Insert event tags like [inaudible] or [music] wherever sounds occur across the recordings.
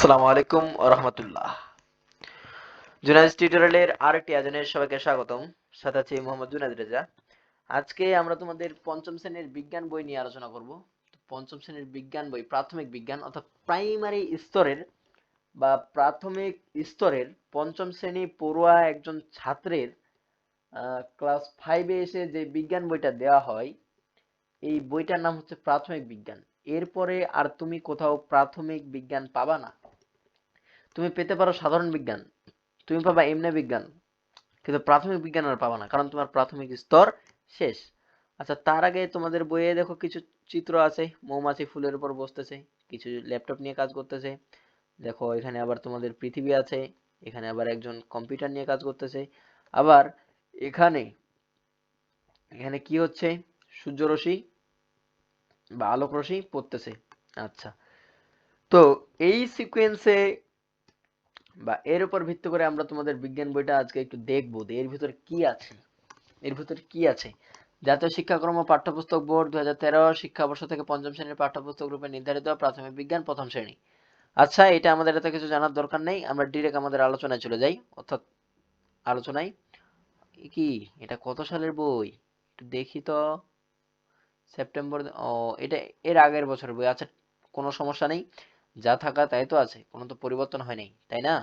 আসসালামু আলাইকুম রহমতুল্লাহ। জুনাইজ টিউটোরিয়ালের আরেকটি আয়োজনের সবাইকে স্বাগতম। সাথে আছি মোহাম্মদ জুনাইদ রেজা। আজকে আমরা তোমাদের পঞ্চম শ্রেণির বিজ্ঞান বই নিয়ে আলোচনা করব। পঞ্চম শ্রেণির বিজ্ঞান বই, প্রাথমিক বিজ্ঞান অর্থাৎ প্রাইমারি স্তরের বা প্রাথমিক স্তরের পঞ্চম শ্রেণি পড়ুয়া একজন ছাত্রের ক্লাস ফাইভে এসে যে বিজ্ঞান বইটা দেওয়া হয়, এই বইটার নাম হচ্ছে প্রাথমিক বিজ্ঞান। এরপরে আর তুমি কোথাও প্রাথমিক বিজ্ঞান পাবা না তুমি পেতে পারো সাধারণ বিজ্ঞান। তুমি পাবা এমনি বিজ্ঞান। কিন্তু প্রাথমিক বিজ্ঞান আর পাবা না, কারণ তোমার প্রাথমিক স্তর শেষ। আচ্ছা তার আগে তোমাদের বইয়ে দেখো কিছু চিত্র আছে, মৌমাছি ফুলের উপর বসতেছে, কিছু ল্যাপটপ নিয়ে কাজ করতেছে। দেখো, এখানে আবার তোমাদের পৃথিবী আছে, এখানে আবার একজন কম্পিউটার নিয়ে কাজ করতেছে। আবার এখানে এখানে কি হচ্ছে? সূর্যরশ্মি বা আলোক রশ্মি পড়তেছে। আচ্ছা তো এই সিকোয়েন্সে বা এর উপর ভিত্তি করে আমরা তোমাদের বিজ্ঞান বইটা আজকে একটু দেখব যে এর ভিতরে কি আছে, এর ভিতরে কি আছে? জাতীয় শিক্ষাক্রম পাঠ্যপুস্তক বোর্ড দু হাজার তেরো শিক্ষাবর্ষ থেকে পঞ্চম শ্রেণির পাঠ্যপুস্তক রূপে নির্ধারিত প্রাথমিক বিজ্ঞান প্রথম শ্রেণি। আচ্ছা এটা আমাদের এত কিছু জানার দরকার নেই, আমরা ডিরেক্ট আমাদের আলোচনায় চলে যাই। অর্থাৎ আলোচনায় কি? এটা কত সালের বই? একটু দেখি তো। সেপ্টেম্বর, ও, এটা এর আগের বছরের বই। আচ্ছা কোনো সমস্যা নেই। যা থাকা তাই তো আছে, কোনো তো পরিবর্তন হয়নি তাই না?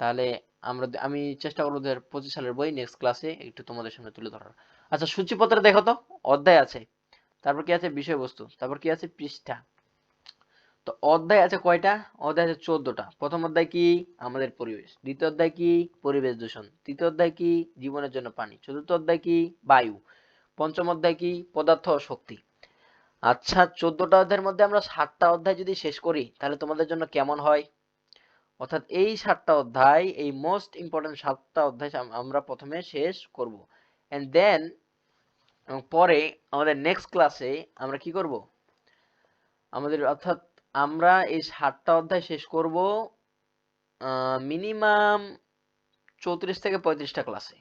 তাহলে আমরা আমি চেষ্টা করব দু পঁচিশ সালের বই নেক্সট ক্লাসে একটু তোমাদের সামনে তুলে ধরার। আচ্ছা সূচিপত্রে দেখো তো, অধ্যায় আছে, তারপর কি আছে বিষয়বস্তু, তারপর কি আছে পৃষ্ঠা। তো অধ্যায় আছে কয়টা? অধ্যায় আছে চোদ্দটা, প্রথম অধ্যায় কি? আমাদের পরিবেশ, দ্বিতীয় অধ্যায় কি? পরিবেশ দূষণ, তৃতীয় অধ্যায় কি? জীবনের জন্য পানি, চতুর্থ অধ্যায় কি? বায়ু, পঞ্চম অধ্যায় কি? পদার্থ ও শক্তি। আচ্ছা চোদ্দটা অধ্যায়ের মধ্যে আমরা সাতটা অধ্যায় যদি শেষ করি, তাহলে তোমাদের জন্য কেমন হয়? অর্থাৎ এই সাতটা অধ্যায়, এই মোস্ট ইম্পর্টেন্ট সাতটা অধ্যায় আমরা প্রথমে শেষ করব। এন্ড দেন পরে আমাদের নেক্সট ক্লাসে আমরা কি করব? আমাদের, অর্থাৎ আমরা এই সাতটা অধ্যায় শেষ করব মিনিমাম চৌত্রিশ থেকে পঁয়ত্রিশটা ক্লাসে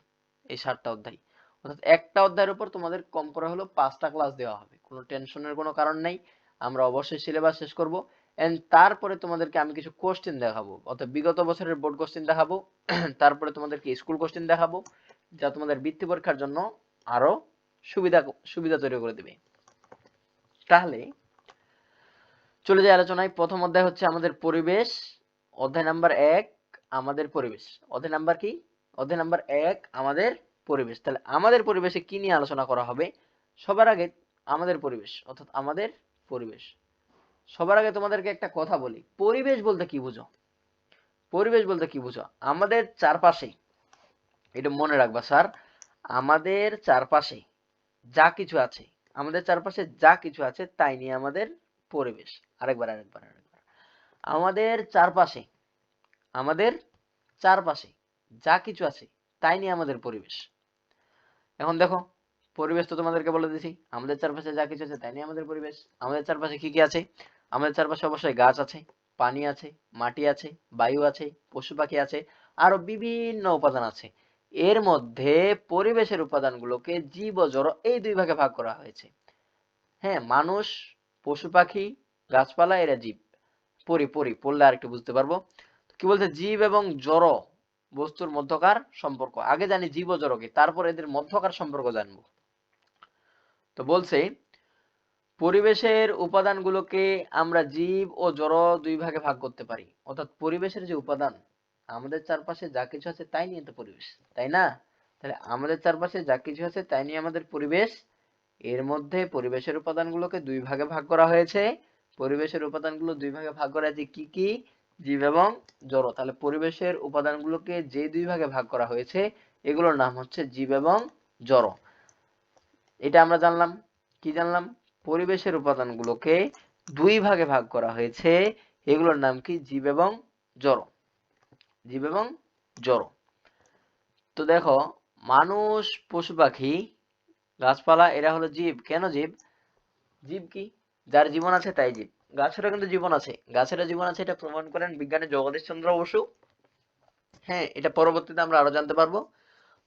এই সাতটা অধ্যায়। অর্থাৎ একটা অধ্যায়ের উপর তোমাদের কম করে হলো পাঁচটা ক্লাস দেওয়া হবে। কোনো টেনশনের কোনো কারণ নেই। আমরা অবশ্যই সিলেবাস শেষ করব। এন্ড তারপরে তোমাদেরকে আমি কিছু কোশ্চেন দেখাবো। অর্থাৎ বিগত বছরের বোর্ড কোশ্চেন দেখাবো। [clears throat] তারপরে তোমাদেরকে স্কুল কোশ্চেন দেখাবো। যা তোমাদের বৃত্তি পরীক্ষার জন্য আরও সুবিধা সুবিধা তৈরি করে দেবে। তাহলে চলে যাই আলোচনায়। প্রথম অধ্যায় হচ্ছে আমাদের পরিবেশ। অধ্যায় নাম্বার এক, আমাদের পরিবেশ। অধ্যায় নাম্বার কি? অধ্যায় নাম্বার এক, আমাদের পরিবেশ। তাহলে আমাদের পরিবেশে কি নিয়ে আলোচনা করা হবে? সবার আগে আমাদের পরিবেশ, অর্থাৎ আমাদের পরিবেশ। সবার আগে তোমাদেরকে একটা কথা বলি। পরিবেশ বলতে কি বুঝো? পরিবেশ বলতে কি বুঝো? আমাদের চারপাশে, এটা মনে রাখবা স্যার, আমাদের চারপাশে যা কিছু আছে, আমাদের চারপাশে যা কিছু আছে তাই নিয়ে আমাদের পরিবেশ। আরেকবার আরেকবার আরেকবার। আমাদের চারপাশে আমাদের চারপাশে যা কিছু আছে তাই নিয়ে আমাদের পরিবেশ। এখন দেখো, পরিবেশ তো তোমাদেরকে বলে দিছি। আমাদের চারপাশে যা কিছু আছে, তাই নিয়ে আমাদের পরিবেশ। আমাদের চারপাশে কি কি আছে? আমাদের চারপাশে অবশ্যই গাছ আছে, পানি আছে, মাটি আছে, বায়ু আছে, পশু পাখি আছে, আরও বিভিন্ন উপাদান আছে। এর মধ্যে পরিবেশের উপাদানগুলোকে জীব জড় এই দুই ভাগে ভাগ করা হয়েছে। হ্যাঁ মানুষ, পশু পাখি, গাছপালা, এরা জীব। পরি পরি, পড়লে আর একটু বুঝতে পারব। কি বলছে? জীব এবং জড়। বস্তুর মধ্যকার সম্পর্ক। আগে জানি জীব ও জড় কি তারপর এদের মধ্যকার সম্পর্ক জানব। তো বলছে, পরিবেশের উপাদানগুলোকে আমরা জীব ও জড় দুই ভাগে ভাগ করতে পারি। অর্থাৎ পরিবেশের যে উপাদান, আমাদের চারপাশে যা কিছু আছে তাই নিয়ে তো পরিবেশ, তাই না? তাহলে আমাদের চারপাশে যা কিছু আছে তাই নিয়ে আমাদের পরিবেশ, এর মধ্যে পরিবেশের উপাদানগুলোকে দুই ভাগে ভাগ করা হয়েছে। পরিবেশের উপাদানগুলো দুই ভাগে ভাগ করা হয়েছে কি কি? জীব এবং জড়। তাহলে পরিবেশের উপাদানগুলোকে যে দুই ভাগে ভাগ করা হয়েছে, এগুলোর নাম হচ্ছে জীব এবং জড়। এটা আমরা জানলাম। কি জানলাম? পরিবেশের উপাদানগুলোকে দুই ভাগে ভাগ করা হয়েছে, এগুলোর নাম কি? জীব এবং জড়। জীব এবং জড়। তো দেখো, মানুষ, পশু পাখি, গাছপালা, এরা হলো জীব। কেন জীব? জীব কি? যার জীবন আছে তাই জীব। গাছেরও কিন্তু জীবন আছে। গাছেরও জীবন আছে, এটা প্রমাণ করেন বিজ্ঞানী জগদীশ চন্দ্র বসু। হ্যাঁ এটা পরবর্তীতে আমরা আরও জানতে পারব।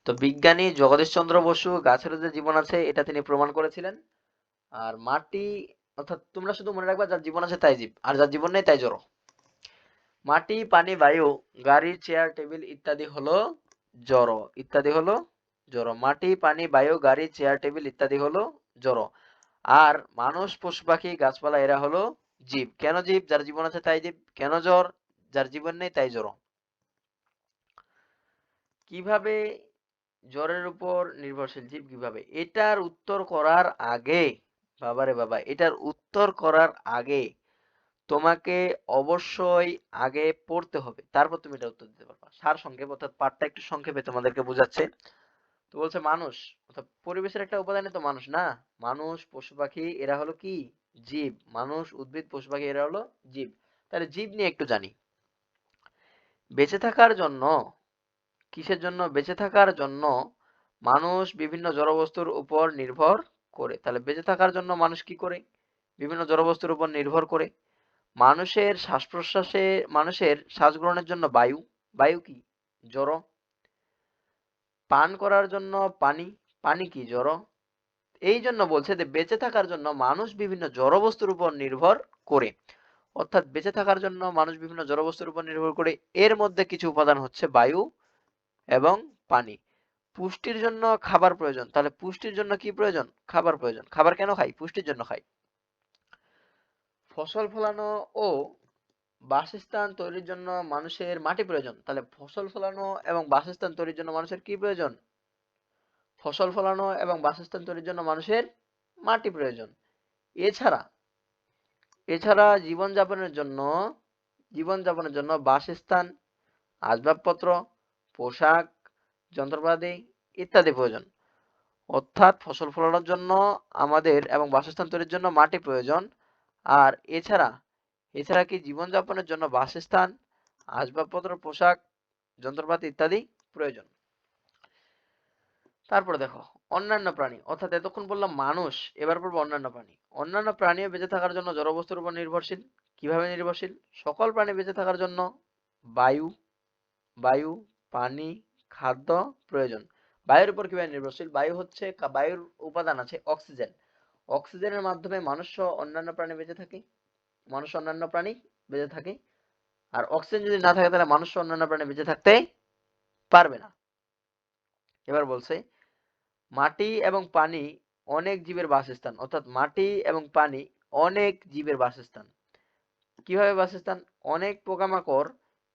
তো বিজ্ঞানী জগদীশ চন্দ্র বসু, গাছেরও যে জীবন আছে, এটা তিনি প্রমাণ করেছিলেন। আর মাটি, অর্থাৎ তোমরা শুধু মনে রাখবা যার জীবন আছে তাই জীব, আর যার জীবন নেই তাই জড়। মাটি, পানি, বায়ু, গাড়ি, চেয়ার, টেবিল ইত্যাদি হলো জড়, ইত্যাদি হলো জড়। মাটি, পানি, বায়ু, গাড়ি, চেয়ার, টেবিল ইত্যাদি হলো জড়। আর মানুষ, পশু পাখি, গাছপালা, এরা হলো জীব। কেন জীব? যার জীবন আছে তাই জীব। কেন জ্বর? যার জীবন নেই তাই জড় কীভাবে জ্বরের উপর নির্ভরশীল জীব? কীভাবে? এটার উত্তর করার আগে, বাবারে বাবা, এটার উত্তর করার আগে তোমাকে অবশ্যই আগে পড়তে হবে। তারপর তুমি এটা উত্তর দিতে পারবা। সার সংক্ষেপ অর্থাৎ পাঠটা একটু সংক্ষেপে তোমাদেরকে বোঝাচ্ছে। তো বলছে মানুষ, অর্থাৎ পরিবেশের একটা উপাদানই তো মানুষ, না? মানুষ, পশু পাখি, এরা হলো কি? জীব। মানুষ, উদ্ভিদ, পশু পাখি, এরা হলো জীব। তাহলে জীব নিয়ে একটু জানি। বেঁচে থাকার জন্য, কিসের জন্য? বেঁচে থাকার জন্য মানুষ বিভিন্ন জড়বস্তুর উপর নির্ভর করে। তাহলে বেঁচে থাকার জন্য মানুষ কি করে? বিভিন্ন জড়বস্তুর উপর নির্ভর করে। মানুষের শ্বাস প্রশ্বাসে মানুষের শ্বাস গ্রহণের জন্য বায়ু। বায়ু কি? জড়। পান করার জন্য পানি পানি কি জড়? এই জন্য বলছে যে বেঁচে থাকার জন্য মানুষ বিভিন্ন জড়বস্তুর উপর নির্ভর করে। অর্থাৎ বেঁচে থাকার জন্য মানুষ বিভিন্ন জড়বস্তুর উপর নির্ভর করে। এর মধ্যে কিছু উপাদান হচ্ছে বায়ু এবং পানি। পুষ্টির জন্য খাবার প্রয়োজন। তাহলে পুষ্টির জন্য কি প্রয়োজন? খাবার প্রয়োজন। খাবার কেন খাই? পুষ্টির জন্য খাই। ফসল ফলানো ও বাসস্থান তৈরির জন্য মানুষের মাটি প্রয়োজন। তাহলে ফসল ফলানো এবং বাসস্থান তৈরির জন্য মানুষের কি প্রয়োজন? ফসল ফলানো এবং বাসস্থান তৈরির জন্য মানুষের মাটি প্রয়োজন। এছাড়া এছাড়া জীবনযাপনের জন্য জীবনযাপনের জন্য বাসস্থান, আসবাবপত্র, পোশাক, যন্ত্রপাতি ইত্যাদি প্রয়োজন। অর্থাৎ ফসল ফলানোর জন্য আমাদের এবং বাসস্থান তৈরির জন্য মাটি প্রয়োজন। আর এছাড়া এছাড়া কি জীবনযাপনের জন্য বাসস্থান, আসবাবপত্র, পোশাক, যন্ত্রপাতি ইত্যাদি প্রয়োজন? তারপরে দেখো, অন্যান্য প্রাণী। অর্থাৎ এতক্ষণ বললাম মানুষ, এবার পড়ব অন্যান্য প্রাণী। অন্যান্য প্রাণীও বেঁচে থাকার জন্য জড়বস্তুর উপর নির্ভরশীল। কীভাবে নির্ভরশীল? সকল প্রাণী বেঁচে থাকার জন্য বায়ু বায়ু, পানি, খাদ্য প্রয়োজন। বায়ুর উপর কীভাবে নির্ভরশীল? বায়ু হচ্ছে বায়ুর উপাদান আছে অক্সিজেন। অক্সিজেনের মাধ্যমে মানুষ সহ অন্যান্য প্রাণী বেঁচে থাকে। মানুষ অন্যান্য প্রাণী বেঁচে থাকে। আর অক্সিজেন যদি না থাকে, তাহলে মানুষ অন্যান্য প্রাণী বেঁচে থাকতে পারবে না। এবার বলছে, মাটি এবং পানি অনেক জীবের বাসস্থান, অর্থাৎ মাটি এবং পানি অনেক জীবের বাসস্থান। কীভাবে বাসস্থান? অনেক পোকামাকড়,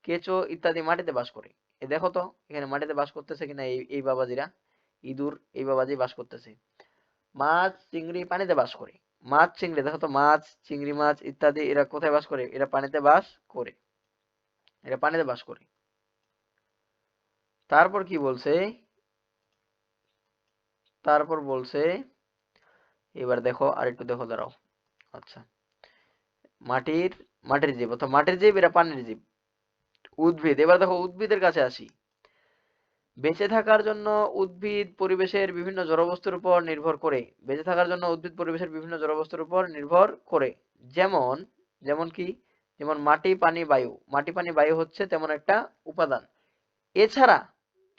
কেঁচো ইত্যাদি মাটিতে বাস করে। এ দেখো তো, এখানে মাটিতে বাস করতেছে কিনা এই এই বাবাজিরা। ইঁদুর এই বাবাজি বাস করতেছে। মাছ, চিংড়ি পানিতে বাস করে। মাছ, চিংড়ি। দেখো তো, মাছ, চিংড়ি মাছ ইত্যাদি এরা কোথায় বাস করে? এরা পানিতে বাস করে। এরা পানিতে বাস করে। তারপর কি বলছে? তারপর বলছে, এবার দেখো আর একটু দেখো, দাঁড়াও। আচ্ছা। মাটির মাটির জীব, অর্থাৎ মাটির জীব, এরা পানির জীব। উদ্ভিদ। এবার দেখো, উদ্ভিদের কাছে আসি। বেঁচে থাকার জন্য উদ্ভিদ পরিবেশের বিভিন্ন জড়বস্তুর উপর নির্ভর করে। বেঁচে থাকার জন্য উদ্ভিদ পরিবেশের বিভিন্ন জড়বস্তুর উপর নির্ভর করে। যেমন যেমন কি? যেমন মাটি, পানি, বায়ু। মাটি, পানি, বায়ু হচ্ছে তেমন একটা উপাদান। এছাড়া,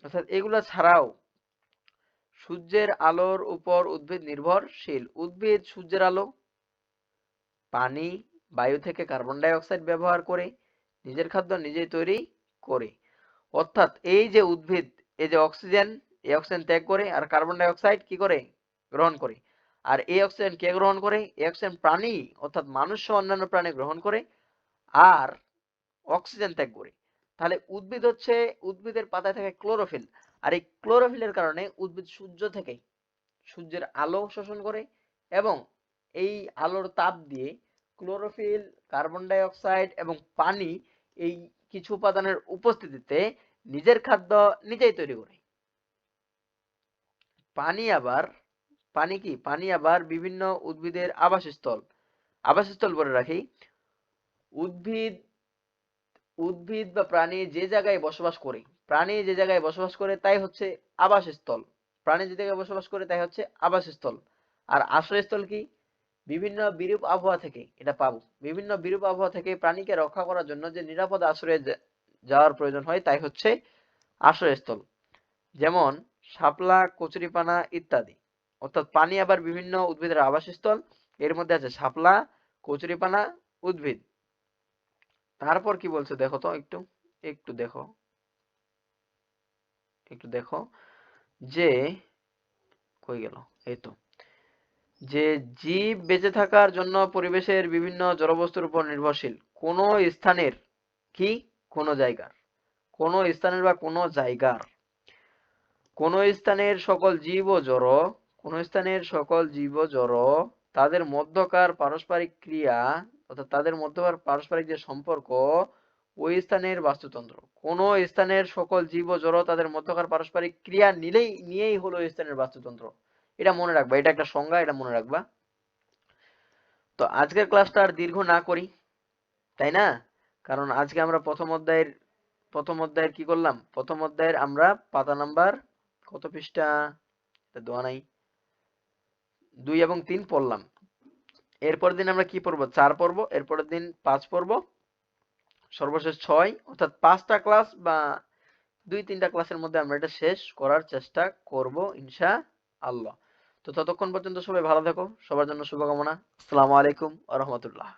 অর্থাৎ এগুলো ছাড়াও সূর্যের আলোর উপর উদ্ভিদ নির্ভরশীল। উদ্ভিদ সূর্যের আলো পানি, বায়ু থেকে কার্বন ডাই অক্সাইড ব্যবহার করে, নিজের খাদ্য নিজেই তৈরি করে। অর্থাৎ এই যে উদ্ভিদ এই যে অক্সিজেন, এই অক্সিজেন ত্যাগ করে আর কার্বন ডাই অক্সাইড কি করে? গ্রহণ করে। আর এই অক্সিজেন কে গ্রহণ করে? এই অক্সিজেন প্রাণী, অর্থাৎ মানুষ অন্যান্য প্রাণী গ্রহণ করে আর অক্সিজেন ত্যাগ করে। তাহলে উদ্ভিদ হচ্ছে, উদ্ভিদের পাতায় থাকে ক্লোরোফিল। আর এই ক্লোরোফিলের কারণে উদ্ভিদ সূর্য থেকে সূর্যের আলো শোষণ করে এবং এই আলোর তাপ দিয়ে ক্লোরোফিল, কার্বন ডাই অক্সাইড এবং পানি এই কিছু উপাদানের উপস্থিতিতে নিজের খাদ্য নিজেই তৈরি করে। পানি আবার, পানি কি? পানি আবার বিভিন্ন উদ্ভিদের আবাসস্থল। আবাসস্থল বলে রাখি। উদ্ভিদ উদ্ভিদ বা প্রাণী যে জায়গায় বসবাস করে, প্রাণী যে জায়গায় বসবাস করে তাই হচ্ছে আবাসস্থল। প্রাণী যে জায়গায় বসবাস করে তাই হচ্ছে আবাসস্থল। আর আশ্রয়স্থল কি? বিভিন্ন বিরূপ আবহাওয়া থেকে এটা পাবো। বিভিন্ন বিরূপ আবহাওয়া থেকে প্রাণীকে রক্ষা করার জন্য যে নিরাপদ আশ্রয়ে যা- যাওয়ার প্রয়োজন হয় তাই হচ্ছে আশ্রয়স্থল যেমন শাপলা, কচুরিপানা ইত্যাদি। অর্থাৎ পানি আবার বিভিন্ন উদ্ভিদের আবাসস্থল। এর মধ্যে আছে শাপলা, কচুরিপানা, উদ্ভিদ। তারপর কি বলছে দেখো তো একটু একটু দেখো। একটু দেখো। যে, কই গেল? এই তো। যে জীব বেঁচে থাকার জন্য পরিবেশের বিভিন্ন জড়বস্তুর উপর নির্ভরশীল। কোন স্থানের কি কোন জায়গার, কোন স্থানের বা কোন জায়গার, কোন স্থানের সকল জীব ও জড় কোন স্থানের সকল জীব ও জড় তাদের মধ্যকার পারস্পরিক ক্রিয়া অর্থাৎ তাদের মধ্যকার পারস্পরিক যে সম্পর্ক, ওই স্থানের বাস্তুতন্ত্র। কোন স্থানের সকল জীব ও জড় তাদের মধ্যকার পারস্পরিক ক্রিয়া নিলেই, নিয়েই হলো স্থানের বাস্তুতন্ত্র। এটা মনে রাখবা, এটা একটা সংজ্ঞা, এটা মনে রাখবা। তো আজকের ক্লাসটা আর দীর্ঘ না করি, তাই না? কারণ আজকে আমরা প্রথম অধ্যায়ের প্রথম অধ্যায়ের কি করলাম? প্রথম অধ্যায়ের আমরা পাতা নাম্বার কত পৃষ্ঠা? দেওয়া নাই। দুই এবং তিন পড়লাম। এরপরের দিন আমরা কি পড়ব? চার পড়ব এরপরের দিন পাঁচ পড়ব। সর্বশেষ ছয়, অর্থাৎ পাঁচটা ক্লাস বা দুই, তিনটা ক্লাসের মধ্যে আমরা এটা শেষ করার চেষ্টা করব ইনশা আল্লাহ তো ততক্ষণ পর্যন্ত সবাই ভালো থাকো, সবার জন্য শুভকামনা। আসসালামু আলাইকুম আ রহমতুল্লাহ।